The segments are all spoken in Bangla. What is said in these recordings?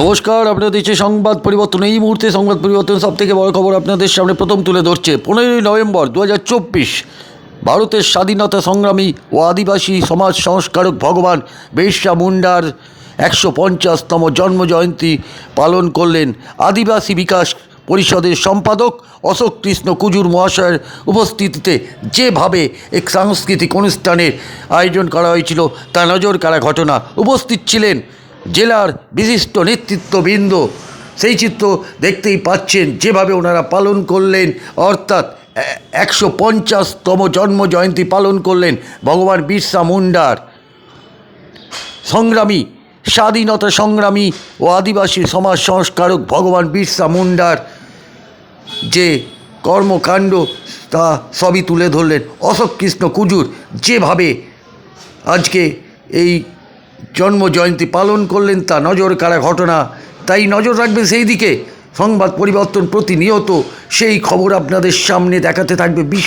নমস্কার, আপনাদের দেশে সংবাদ পরিবর্তন। এই মুহূর্তে সংবাদ পরিবর্তন সব থেকে বড় খবর আপনাদের সামনে প্রথম তুলে ধরছে। পনেরোই নভেম্বর দু হাজার চব্বিশ, ভারতের স্বাধীনতা সংগ্রামী ও আদিবাসী সমাজ সংস্কারক ভগবান বিরসা মুন্ডার একশো পঞ্চাশতম জন্মজয়ন্তী পালন করলেন আদিবাসী বিকাশ পরিষদের সম্পাদক অশোক কৃষ্ণ কুজুর মহাশয়ের উপস্থিতিতে। যেভাবে এক সাংস্কৃতিক অনুষ্ঠানের আয়োজন করা হয়েছিল তা নজর কাড়া ঘটনা উপস্থিত ছিলেন জেলার বিশিষ্ট নেতৃত্ববৃন্দ। সেই চিত্র দেখতেই পাচ্ছেন, যেভাবে ওনারা পালন করলেন, অর্থাৎ একশো পঞ্চাশতম জন্ম জয়ন্তী পালন করলেন ভগবান বিরসা মুন্ডার। সংগ্রামী, স্বাধীনতা সংগ্রামী ও আদিবাসী সমাজ সংস্কারক ভগবান বিরসা মুন্ডার যে কর্মকাণ্ড, তা সবই তুলে ধরলেন। অশোক কৃষ্ণ কুজুর যেভাবে আজকে এই জন্ম জয়ন্তী পালন করলেন তা নজর কাড়া ঘটনা। তাই নজর রাখবেন সেই দিকে। সংবাদ পরিবর্তন প্রতিনিয়ত সেই খবর আপনাদের সামনে দেখাতে থাকবে বিশ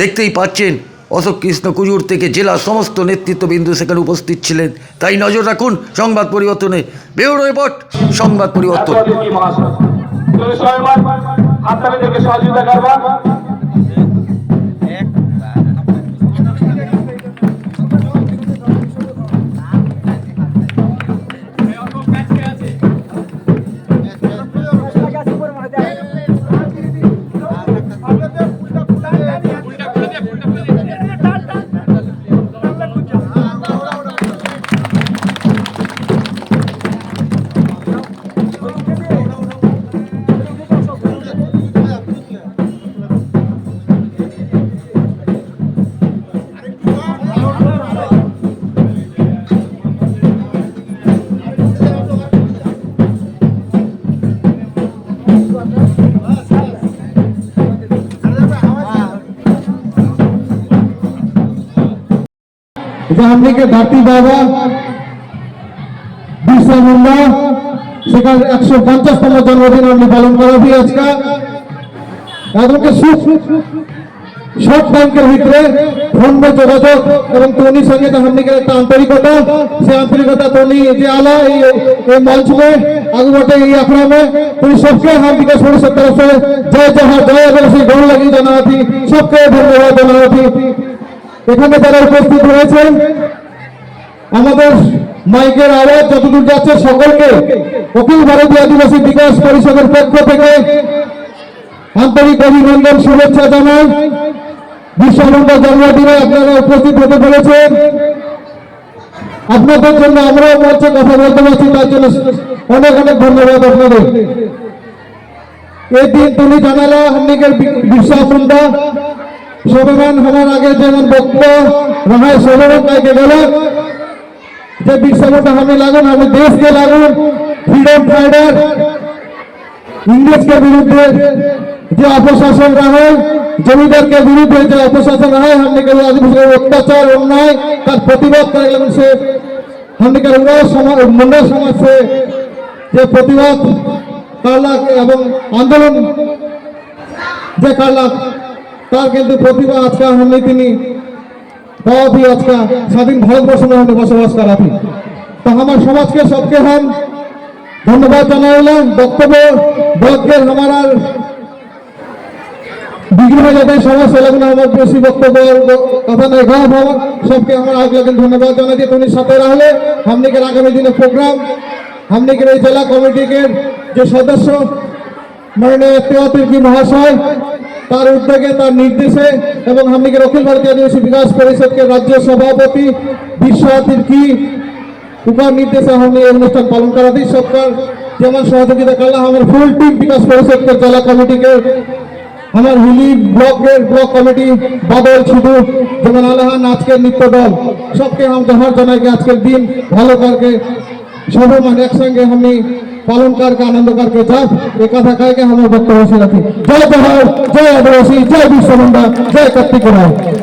দেখতেই পাচ্ছেন, অশোক কৃষ্ণ কুজুর থেকে জেলার সমস্ত নেতৃত্ববিন্দু সেখানে উপস্থিত ছিলেন। তাই নজর রাখুন সংবাদ পরিবর্তনে। বেউরো রিপোর্ট, সংবাদ পরিবর্তন। সহযোগিতা করবা যে हमने धरती बाबा बिरसा मुंडा সেখানে একশো পঞ্চাশতম জন্মদিন আপনি পালন করাবি আজকে এমনকি সব ব্যাংকের ভিতরে ফোন পে যোগাযোগ এবং তনির সঙ্গে তো हमने একটা আন্তরিকতা সেই আন্তরিকতা তনি যে आला এই এই मंच में आगे बढ़ते ये आखड़ा में तो सबके हम विकास परिषद तरफ से जय जहाँ जय आदिवासी गौर लगी জানাতি सबके ধন্যবাদ জানাতি এখানে তারা উপস্থিত রয়েছেন, আমাদের মাইকের আওয়াজ যতদূর যাচ্ছে, সকলকে অখিল ভারতীয় আদিবাসী বিকাশ পরিষদের পক্ষ থেকে আন্তরিক অভিনন্দন, শুভেচ্ছা জানাই। বিশ্বনন্দ জন্মদিনে আপনারা উপস্থিত হতে পেরেছেন। আপনাদের জন্য আমরাও মঞ্চে কথা বলতে পারছি, তার জন্য অনেক অনেক ধন্যবাদ আপনাদের। এই দিন তুমি জানালা হান্নিকের বিশ্বাস मुंडा सोबेमान हमार आगे जेमन बक्ता रहा सोबेमान कह के गल যে বিরসা মুন্ডা हमें लागून हमें देश के लागून फ्रीडम फाइटर इंग्लिश के विरुद्ध যে অপশাসন রহে জমিদারকে বিরুদ্ধে যে অপশাসন রহে हमने के আদিবাসীর অত্যাচার অন্যায় তার প্রতিবাদ করে গেলেন সে हमने के সমাজ মুন্ডা সমাজ সে যে প্রতিবাদ কালা এবং আন্দোলন যে কালা তার কিন্তু প্রতিভা আজকে হলে তিনি बहुत ही আজকে স্বাধীন ভারতবর্ষ में हमने বসবাস করা थी তো আমার সমাজকে सबके हम ধন্যবাদ জানাইলাম বক্তব্য বক্তব্য हमारा বিঘ্ন হয়ে যাবে সমস্যা লাগবে আমার বেশি বক্তব্য কথা নেই গাঁও ভবন সবকে আমার আগ লাগেন ধন্যবাদ জানাই দিয়ে তুমি সাথে রাহলে हमने के आगामी दिने प्रोग्राम हमने के जिला कमिटी के যে সদস্য মাননীয় তেওয়াতির্কি মহাশয় তার উদ্যোগে, তার নির্দেশে এবং হামলিগের অখিল ভারতীয় আদিবাসী বিকাশ পরিষদকে রাজ্য সভাপতি বিশ্বাতির কি উপার নির্দেশে আমি এই অনুষ্ঠান পালন করা দিই সরকার যেমন সহযোগিতা করলাম, আমার ফুল টিম বিকাশ পরিষদকে, জেলা কমিটিকে, আমার হুলি ব্লকের ব্লক কমিটি, বাদল ছুটু যেমন আলহান, আজকের নিত্য দল সবকে আমার জহার জানাই আজকের দিন ভালো করকে સભામાં એક સંગે હમી પાલન કરકે આનંદ કરકે જાપ એ કથા કહે કે હમો ભક્તો હસી નથી જય ભારત જય આદિવાસી જય વિશ્વ જય કત્તિક રાય